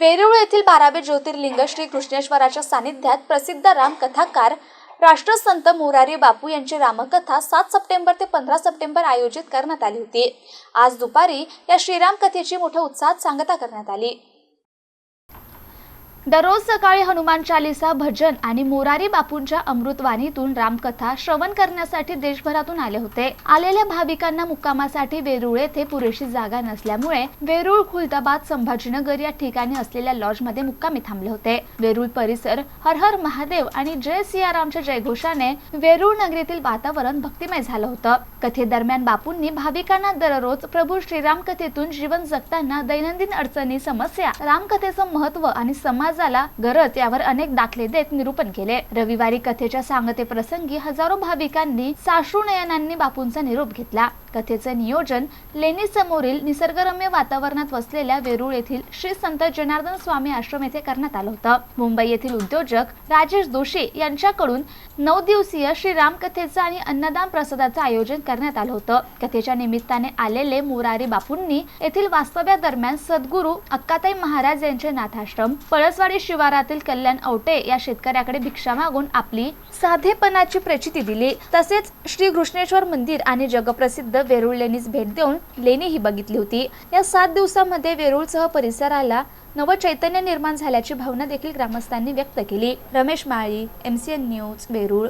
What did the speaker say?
वेरूळ येथील बारावे ज्योतिर्लिंग श्री कृष्णेश्वराच्या सानिध्यात प्रसिद्ध रामकथाकार राष्ट्रसंत मोरारी बापू यांची रामकथा सात सप्टेंबर ते पंधरा सप्टेंबर आयोजित करण्यात आली होती. आज दुपारी या श्रीराम कथेची मोठ्या उत्साहात सांगता करण्यात आली. दररोज सकाळी हनुमान चालिसा भजन आणि मोरारी बापूंच्या अमृतवाणीतून रामकथा श्रवण करण्यासाठी देशभरातून आले होते. आलेल्या भाविकांना मुक्कामासाठी वेरूळ येथे पुरेशी जागा नसल्यामुळे वेरूळ खुलताबाद संभाजीनगर या ठिकाणी असलेल्या लॉजमध्ये मुक्कामी थांबले होते. वेरूळ परिसर हर हर महादेव आणि जय सियारामच्या जयघोषाने वेरूळ नगरीतील वातावरण भक्तिमय झालं होतं. कथेदरम्यान बापूंनी भाविकांना दररोज प्रभू श्रीराम कथेतून जीवन जगताना दैनंदिन अडचणी समस्या रामकथेचं महत्त्व आणि समाज समाजाला गरज यावर अनेक दाखले देत निरूपण केले. रविवारी कथेच्या सांगते प्रसंगी हजारो भाविकांनी साश्रू नयनांनी बापूंचा निरोप घेतला. कथेचं नियोजन लेणी समोरील निसर्गरम्य वातावरणात वसलेल्या वेरूळ येथील श्री संत जनार्दन स्वामी आश्रम येथे करण्यात आलं होतं. मुंबई येथील उद्योजक राजेश जोशी यांच्याकडून नऊ दिवसीय श्री रामकथेचं आणि अन्नदान प्रसादाचं आयोजन करण्यात आलं होतं. कथेच्या निमित्ताने आलेले मोरारी बापूंनी येथील वास्तव्यादरम्यान सद्गुरू अक्काताई महाराज यांचे नाथाश्रम पळसवाडी शिवारातील कल्याण औटे या शेतकऱ्याकडे भिक्षा मागून आपली साधेपणाची प्रचिती दिली. तसेच श्री कृष्णेश्वर मंदिर आणि जगप्रसिद्ध वेरूळ लेणीस भेट देऊन लेणी ही बघितली होती. या सात दिवसामध्ये वेरूळसह परिसराला नव चैतन्य निर्माण झाल्याची भावना देखील ग्रामस्थांनी व्यक्त केली. Ramesh Mali MCN news Verul.